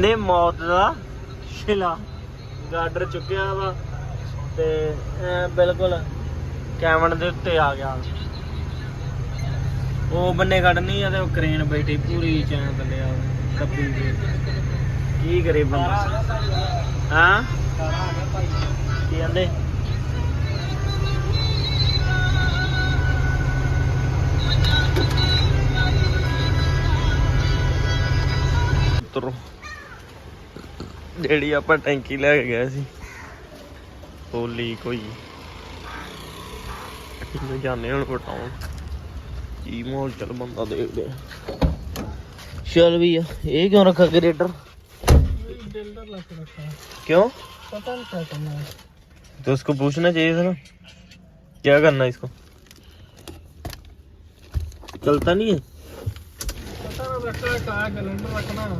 ਨੇ ਮੌਤ ਦਾ ਸ਼ਿਲਾ। ਗਾਰਡਰ ਚੁੱਕਿਆ ਵਾ ਤੇ ਐਂ ਬਿਲਕੁਲ ਕੈਮਨ ਦੇ ਉੱਤੇ ਆ ਗਿਆ। ਉਹ ਬੰਨੇ ਕੱਢਣੀ ਆ ਤੇ ਉਹ ਕ੍ਰੇਨ ਬੈਠੀ ਪੂਰੀ ਚੈਨ ਥੱਲੇ ਆ ਕੱਬੀ ਦੇ। ਕੀ ਕਰੇ ਬੰਦਾ? ਹਾਂ? ਕੀ ਕਹਿੰਦੇ? ਉਤਰੋ। ਜਿਹੜੀ ਆਪਾਂ ਟੈਂਕੀ ਲੈ ਕੇ ਗਏ ਸੀ ਉਹ ਲੀਕ ਹੋਈ ਇਹਨੂੰ ਜਾਣੇ ਹੁਣ ਪਟਾਉਣ ਕੀ ਮਾਹੌਲ ਚੱਲ ਬੰਦਾ ਦੇਖਦੇ ਆ। ਚੱਲ ਵੀ ਆ ਇਹ ਕਿਉਂ ਰੱਖਾ ਗ੍ਰੇਡਰ क्यों पता नहीं क्या करना है तो उसको पूछना चाहिए था ना क्या करना है इसको चलता नहीं है पता नहीं रखना है कहाँ कैलेंडर रखना है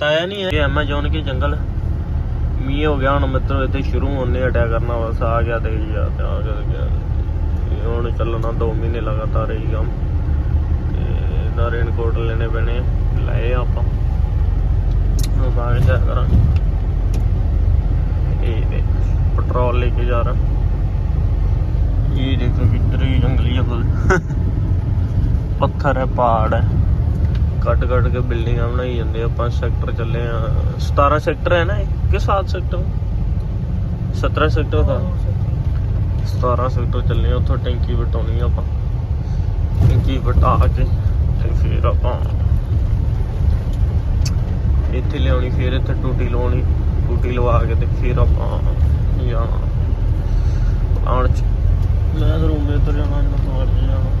बताया नहीं है ये अमेजोन के जंगल ਮੀਂਹ ਹੋ ਗਿਆ ਹੁਣ ਮਿੱਤਰੋ ਇੱਥੇ ਸ਼ੁਰੂ ਹੋਣੇ ਅਟੈਕ ਕਰਨਾ ਬਸ ਆ ਗਿਆ ਤੇ ਗਿਆ ਤੇ ਆ ਗਿਆ ਤੇ ਗਿਆ ਇਹ ਹੁਣ ਚੱਲਣਾ 2 ਮਹੀਨੇ ਲਗਾਤਾਰ ਇਹੀ ਕੰਮ ਤੇ ਇਹਦਾ ਰੇਨਕੋਟ ਲੈਣੇ ਪੈਣੇ ਆ। ਲਏ ਆਪਾਂ ਹੁਣ ਬਾਹਰ ਜਾ ਕਰਾਂਗੇ ਇਹ ਦੇ ਪੈਟਰੋਲ ਲੈ ਕੇ ਜਾ ਰਹਾ ਇਹ ਦੇਖੋ ਕਿਤਰੀ ਜੰਗਲੀ ਹੈ ਫੁੱਲ ਪੱਥਰ ਹੈ ਪਹਾੜ ਹੈ ਕੱਟ ਕੱਟ ਕੇ ਬਿਲਡਿੰਗਾਂ ਬਣਾਈ ਜਾਂਦੇ ਆਪਾਂ ਸੈਕਟਰ ਚੱਲੇ ਆ। 17 ਸੈਕਟਰ ਹੈ ਨਾ ਇਹ? ਕਿ 7 ਸੈਕਟਰ? 17 ਸੈਕਟਰ ਦਾ? 17 ਸੈਕਟਰ ਚੱਲੇ ਆ, ਉੱਥੋਂ ਟੈਂਕੀ ਵਟਾਉਣੀ ਆ ਆਪਾਂ। ਟੈਂਕੀ ਵਟਾ ਕੇ ਤੇ ਫਿਰ ਆਪਾਂ ਇੱਥੇ ਲਿਆਉਣੀ, ਫਿਰ ਇੱਥੇ ਟੂਟੀ ਲਵਾਉਣੀ, ਟੂਟੀ ਲਵਾ ਕੇ ਤੇ ਫਿਰ ਆਪਾਂ ਜਾਣਾ ਆਉਣ ਚ। ਮੈਂ ਰੂਮ ਦੇ ਉੱਤਰ ਜਾਣਾ ਇਹਨਾਂ ਤੋਂ ਅੜ ਜਾਣਾ।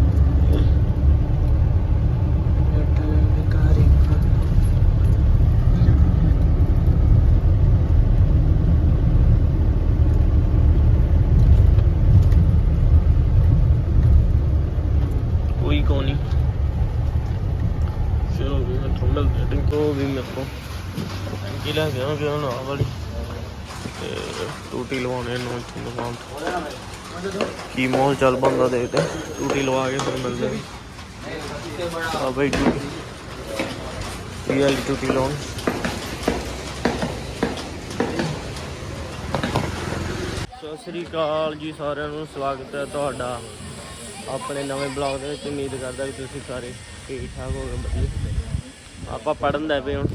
ਚਲੋ ਵੀ ਮੈਂ ਵੀ ਮੇਰੇ ਕੋ ਟੈਂਕੀ ਲੈ ਗਿਆ ਕਿ ਹੁਣ ਵਾਲੀ। ਤੇ ਟੂਟੀ ਲਵਾਉਣੇ ਨੂੰ ਇੱਥੇ ਦੁਕਾਨ ਤੋਂ। ਕੀ ਮੋਲ ਚੱਲ ਬੰਦਾ ਦੇਖਦੇ ਟੂਟੀ ਲਵਾ ਕੇ ਫਿਰ ਮਿਲਦੇ ਆ ਬਈ ਟੂਟੀ। ਇਹ ਵਾਲੀ ਟੂਟੀ ਲਾਉਣ। ਸਤਿ ਸ੍ਰੀ ਅਕਾਲ ਜੀ ਸਾਰਿਆਂ ਨੂੰ, ਸਵਾਗਤ ਹੈ ਤੁਹਾਡਾ ਆਪਣੇ ਨਵੇਂ ਬਲੌਗ ਦੇ ਵਿੱਚ। ਉਮੀਦ ਕਰਦਾ ਕਿ ਤੁਸੀਂ ਸਾਰੇ ਠੀਕ ਠਾਕ ਹੋਗੇ ਵਧੀਆ। ਆਪਾਂ ਪੜਨ ਲੈ ਪਏ ਹੁਣ।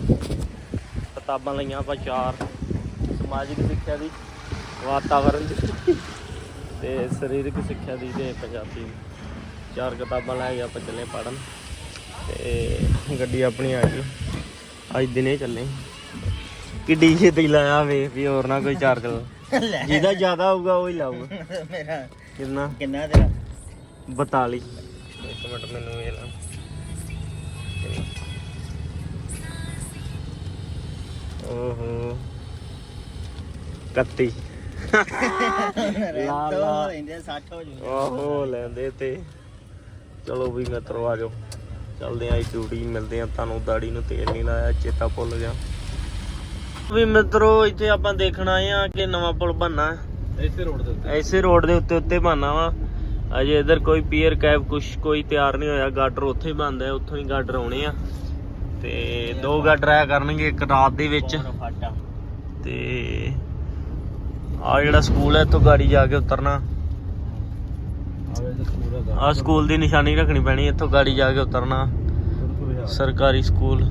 ਕਿਤਾਬਾਂ ਲਈਆਂ ਆਪਾਂ ਚਾਰ। ਸਮਾਜਿਕ ਸਿੱਖਿਆ ਦੀ ਵਾਤਾਵਰਨ ਦੀ ਤੇ ਸਰੀਰਕ ਸਿੱਖਿਆ ਦੀ ਤੇ ਪੰਜਾਬੀ। ਚਾਰ ਕਿਤਾਬਾਂ ਲੈ ਕੇ ਆਪਾਂ ਚੱਲੇ ਪੜਨ ਤੇ ਗੱਡੀ ਆਪਣੀ ਆ ਗਈ। ਅੱਜ ਦਿਨੇ ਚੱਲੇ। ਕਿੱਡੀ ਛੇਤੀ ਲਾਇਆ ਵੇ ਵੀ ਹੋਰ ਨਾ ਕੋਈ ਚਾਰ ਚਾਰਜ ਜਿਹਦਾ ਜ਼ਿਆਦਾ ਹੋਊਗਾ ਉਹ ਹੀ ਲਾਊਗਾ ਕਿੰਨਾ? ਕਿੰਨਾ ਤੇਰਾ? 42 ਇੱਕ ਮਿੰਟ ਮੈਨੂੰ ਇਹ ਲਾ। ਚਲੋ ਵੀ ਮਿੱਤਰੋ ਆ ਜਾਓ ਚੱਲਦੇ ਆਂ ਚੂੜੀ ਮਿਲਦੇ ਆਂ ਤੁਹਾਨੂੰ। ਦਾੜੀ ਨੂੰ ਤੇਲ ਨਹੀਂ ਲਾਇਆ ਚੇਤਾ ਭੁੱਲ ਗਿਆ। ਵੀ ਮਿੱਤਰੋ ਇੱਥੇ ਆਪਾਂ ਦੇਖਣਾ ਆ ਕਿ ਨਵਾਂ ਪੁਲ ਬਣਨਾ ਐਸੇ ਰੋਡ ਦੇ ਉੱਤੇ। ਐਸੇ ਰੋਡ ਦੇ ਉੱਤੇ ਉੱਤੇ ਬਣਨਾ ਵਾ। ਅਜੇ ਇਧਰ ਕੋਈ ਪੀਅਰ ਕੈਬ ਕੁਛ ਕੋਈ ਤਿਆਰ ਨਹੀਂ ਹੋਇਆ। ਗਾਡਰ ਉੱਥੇ ਹੀ ਬਣਦਾ ਉੱਥੋਂ ਹੀ ਗਾਡਰ ਆਉਣੇ ਆ। ਤੇ ਦੋ ਗਾ ਡਰਾਇਆ ਕਰਨਗੇ ਇੱਕ ਰਾਤ ਦੇ ਵਿੱਚ। ਤੇ ਆ ਜਿਹੜਾ ਸਕੂਲ ਹੈ ਇੱਥੋਂ ਗਾੜੀ ਜਾ ਕੇ ਉਤਰਨਾ। ਆ ਸਕੂਲ ਦੀ ਨਿਸ਼ਾਨੀ ਰੱਖਣੀ ਪੈਣੀ ਇੱਥੋਂ ਗਾੜੀ ਜਾ ਕੇ ਉਤਰਨਾ। ਸਰਕਾਰੀ ਸਕੂਲ।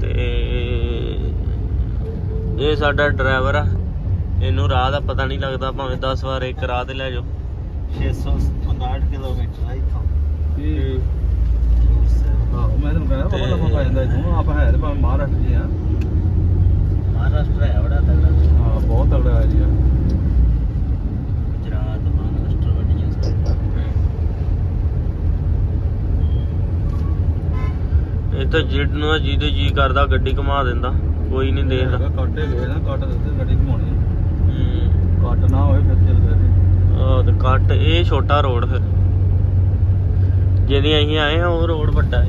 ਤੇ ਇਹ ਸਾਡਾ ਡਰਾਈਵਰ ਆ। ਇਹਨੂੰ ਰਾਹ ਦਾ ਪਤਾ ਨਹੀਂ ਲੱਗਦਾ ਭਾਵੇਂ 10 ਵਾਰ ਇੱਕ ਰਾਹ ਤੇ ਲੈ ਜਾਓ। 659 ਕਿਲੋਮੀਟਰ ਆ ਇੱਥੋਂ। ਹਾਂ ਮੈਂ ਤੁਹਾਨੂੰ ਕਹਿੰਦਾ ਬਾਬਾ ਲੰਮਾ ਪੈ ਜਾਂਦਾ ਇਥੋਂ। ਆਪਾਂ ਹੈ ਤੇ ਭਾਵੇਂ ਮਹਾਰਾਸ਼ਟਰ ਦੇ ਆ। ਮਹਾਰਾਸ਼ਟਰ ਹੈ ਬੜਾ ਤਗੜਾ ਹਾਂ। ਬਹੁਤ ਤਗੜਾ ਏਰੀਆ ਗੁਜਰਾਤ ਮਹਾਰਾਸ਼ਟਰ ਵੱਡੀਆਂ ਸਟੇਟਾਂ ਇਹ ਇੱਥੇ ਜਿਹਨੂੰ ਜਿਹਦੇ ਜੀ ਕਰਦਾ ਗੱਡੀ ਘੁਮਾ ਦਿੰਦਾ। ਕੋਈ ਨਹੀਂ ਦੇਖਦਾ। ਕੱਟੇ ਗਏ ਨਾ ਕੱਟ ਦਿੱਤੇ ਗੱਡੀ ਘਮਾਉਣੀ ਹੂੰ। ਕੱਟ ਨਾ ਹੋਏ ਫਿਰ ਚੱਲ ਗਏ ਆਹ ਤੇ ਕੱਟ ਇਹ ਛੋਟਾ ਰੋਡ ਫਿਰ। ਜਿਹਦੀ ਅਸੀਂ ਆਏ ਆ ਉਹ ਰੋਡ ਵੱਡਾ ਹੈ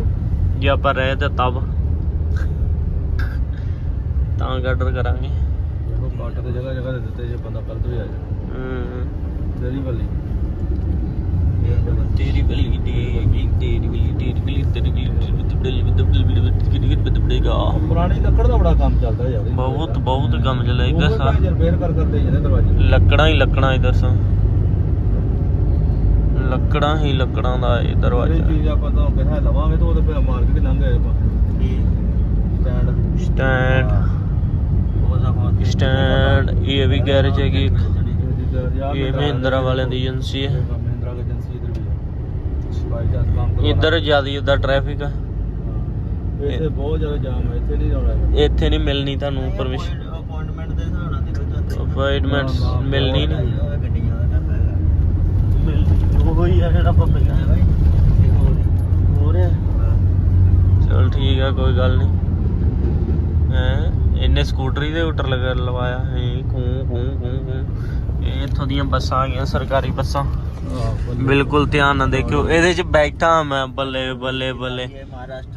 ਜੇ ਆਪਾਂ ਰਹਿ ਤੇ ਤਬ ਤਾਂ ਗਾਰਡਰ ਕਰਾਂਗੇ। ਦੇਖੋ ਕੱਟ ਤੇ ਜਗ੍ਹਾ ਜਗ੍ਹਾ ਦੇ ਦਿੱਤੇ ਜੇ ਬੰਦਾ ਗਲਤ ਆ ਜਾ ਹੂੰ। ਤੇਰੀ ਬਲੀ ਤੇਰੀ ਬਲੀ ਦੀ ਤੇਰੀ ਬਲੀ ਤੇਰੀ ਬਲੀ ਤੇਰੀ ਬਲੀ ਬਦਬਦਲ ਬਦਬਦਲ ਬਦਬਦਲ ਬਦਬਦੇਗਾ ਪੁਰਾਣੀ ਲੱਕੜ ਦਾ ਬੜਾ ਕੰਮ ਚੱਲਦਾ ਯਾਰ। ਬਹੁਤ ਬਹੁਤ ਕੰਮ ਚੱਲੇਗਾ ਸਾ ਰਿਪੇਅਰ ਕਰ ਕਰਦੇ ਜਿਹੜੇ ਦਰਵਾਜ਼ੇ। ਲੱਕੜਾਂ ਹੀ ਲੱਕੜਾਂ ਇਧਰ ਸਾ ਲੱਕੜਾਂ ਹੀ ਲੱਕੜਾਂ ਦਾ ਇਹ ਇਹ ਦਰਵਾਜ਼ਾ ਚੀਜ਼ ਆਪਾਂ ਤਾਂ ਕਿਹਾ ਲਵਾਂਗੇ ਤਾਂ ਉਹ ਤੇ ਮਾਰਕੀਟ ਹੀ ਲੰਘ ਗਏ ਆਪਾਂ। ਸਟੈਂਡ। ਸਟੈਂਡ। ਸਟੈਂਡ ਇਹ ਵੀ ਗੈਰੇਜ ਹੈਗੀ ਇੱਕ। ਇਹ ਮਹਿੰਦਰਾ ਵਾਲਿਆਂ ਦੀ ਏਜੰਸੀ ਹੈ। ਇੱਧਰ ਜ਼ਿਆਦਾ ਇੱਧਰ ਟ੍ਰੈਫਿਕ ਹੈ ਇੱਥੇ ਬਹੁਤ ਜ਼ਿਆਦਾ ਜਾਮ ਹੈ। ਇੱਥੇ ਨਹੀਂ ਆਉਣਾ ਹੈਗਾ। ਇੱਥੇ ਨਹੀਂ ਮਿਲਣੀ ਤੁਹਾਨੂੰ ਪਰਮਿਸ਼ਨ ਅਪਾਇੰਟਮੈਂਟ ਦੇ ਹਿਸਾਬ ਨਾਲ ਅਪਾਇੰਟਮੈਂਟਸ ਮਿਲਣੀ ਨਹੀਂ। ਜਿਹੜਾ ਆਪਾਂ ਪਹਿਲਾਂ ਹੋ ਰਿਹਾ ਚਲ ਠੀਕ ਆ ਕੋਈ ਗੱਲ ਨਹੀਂ। ਹੈ? ਇਹਨੇ ਸਕੂਟਰੀ ਦੇ ਉੱਟਰ ਲਗਾ ਲਵਾਇਆ। ਹੈ ਕੂੰ ਕੂੰ ਕੂੰ ਕੂੰ ਇਹ ਇੱਥੋਂ ਦੀਆਂ ਬੱਸਾਂ ਆ ਗਈਆਂ ਸਰਕਾਰੀ ਬੱਸਾਂ। ਬਿਲਕੁਲ ਧਿਆਨ ਨਾਲ ਦੇਖਿਓ। ਇਹਦੇ 'ਚ ਬੈਠਾ ਮੈਂ ਬੱਲੇ ਬੱਲੇ ਬੱਲੇ।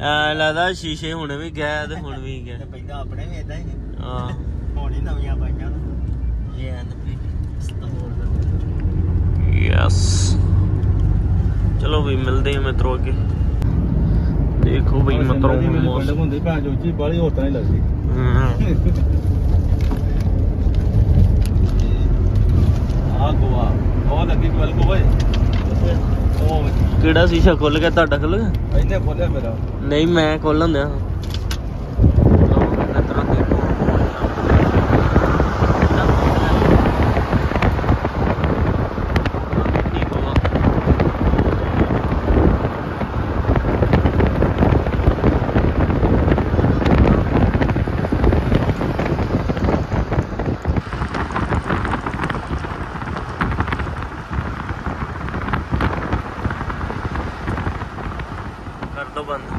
ਐ ਲੱਗਦਾ ਸ਼ੀਸ਼ੇ ਹੁਣ ਵੀ ਗਏ ਤੇ ਹੁਣ ਵੀ ਗਏ। ਪਹਿਲਾਂ ਆਪਣੇ ਵੀ ਇਦਾਂ ਹੀ ਹਾਂ। ਹੁਣ ਹੀ ਨਵੀਆਂ ਪਾਈਆਂ ਨੇ। ਇਹ ਐਂਡ ਯੈਸ ਚਲੋ ਵੀ ਮਿਲਦੇ ਹਾਂ ਮਿੱਤਰੋ ਅੱਗੇ। ਦੇਖੋ ਬਈ ਮਿੱਤਰੋ ਮੌਸਮ ਹੁੰਦੀ ਭੈਣ ਚੋਚੀ ਬਾਲੀ ਹੋਰ ਤਾਂ ਨਹੀਂ ਲੱਗਦੀ। ਹਮ, ਆ ਗੋਆ ਉਹ ਲੱਗੀ ਕੋਲ ਉਹ ਕਿਹੜਾ ਸ਼ੀਸ਼ਾ ਖੁੱਲ ਗਿਆ ਤੁਹਾਡਾ ਖੁੱਲ ਗਿਆ? ਇਹਨੇ ਖੋਲਿਆ ਮੇਰਾ। ਨਹੀਂ ਮੈਂ ਖੋਲਣ ਦਿਆਂ ਮਿੱਤਰੋ ਦੇਖੋ ਠੀਕ ਹੋਵਾ ਕਰ ਦੋ ਬੰਦ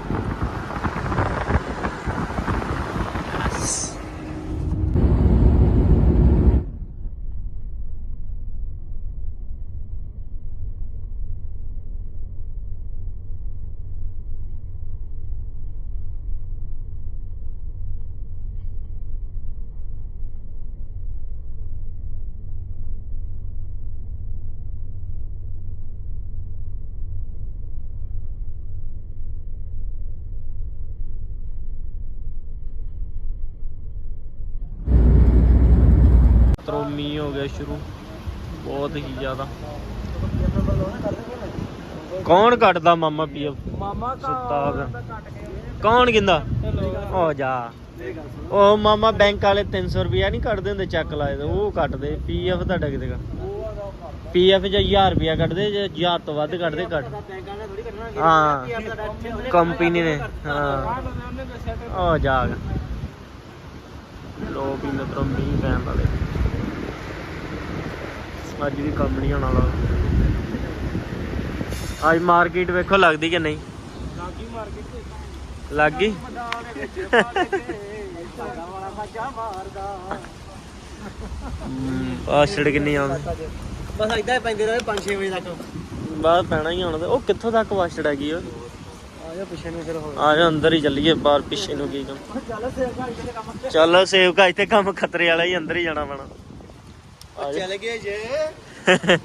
ਤਰੋ ਮੀਂਹ ਹੋ ਗਿਆ ਸ਼ੁਰੂ। ਬਹੁਤ ਹੀ ਜ਼ਿਆਦਾ। ਕੌਣ ਕੱਟਦਾ ਮਾਮਾ ਪੀਐਫ ਮਾਮਾ ਸੁੱਤਾ ਕੌਣ ਕਿੰਦਾ ਹੋ ਜਾ। ਉਹ ਮਾਮਾ ਬੈਂਕ ਵਾਲੇ 300 ਰੁਪਿਆ ਨਹੀਂ ਕੱਢਦੇ ਹੁੰਦੇ ਚੈੱਕ ਲਾਏ ਤੇ ਉਹ ਕੱਟਦੇ। ਪੀਐਫ ਤੁਹਾਡਾ ਕਿਤੇ ਦਾ ਪੀਐਫ ਜਾਂ 1000 ਰੁਪਿਆ ਕੱਢਦੇ ਜੇ 1000 ਤੋਂ ਵੱਧ ਕੱਢਦੇ ਕੱਟ ਹਾਂ। ਕੰਪਨੀ ਨੇ। ਹਾਂ। ਹੋ ਜਾ ਲੋ ਵੀ ਮਿੱਤਰੋ ਮੀਂਹ ਪੈਣ ਵਾਲੇ। ਅੱਜ ਵੀ ਕੰਮ ਨਹੀਂ ਹੋਣਾ ਵਾਲਾ ਅੱਜ ਮਾਰਕੀਟ ਵੇਖੋ ਲੱਗਦੀ ਕਿ ਨਹੀਂ। ਲਾਗੀ ਮਾਰਕੀਟ ਲੱਗ? ਗਈ ਮਾਰਦਾ ਆਸ਼ੜ ਕਿੰਨੀ ਆਉਂਦੀ ਬਸ ਇਦਾਂ ਹੀ ਪੈਂਦੇ ਰਹੇ 5-6 ਵਜੇ ਤੱਕ। ਬਾਅਦ ਪੈਣਾ ਹੀ ਆਉਣਾ ਉਹ ਕਿੱਥੋਂ ਤੱਕ ਵਾਸ਼ੜ ਹੈਗੀ ਓਏ? ਆ ਜਾ ਪਿੱਛੇ ਨੂੰ ਫਿਰ ਹੋ ਆ ਜਾ ਅੰਦਰ ਹੀ ਚੱਲੀਏ ਬਾਹਰ ਪਿੱਛੇ ਨੂੰ ਕੀ ਕੰਮ। ਚੱਲ ਸੇਗਾ ਇੱਥੇ ਕੰਮ। ਚੱਲ ਸੇਵਕਾ ਇੱਥੇ ਕੰਮ ਖਤਰੇ ਵਾਲਾ ਹੀ ਅੰਦਰ ਹੀ ਜਾਣਾ ਪੈਣਾ। ਆ ਚੱਲ ਗਏ ਜੇ।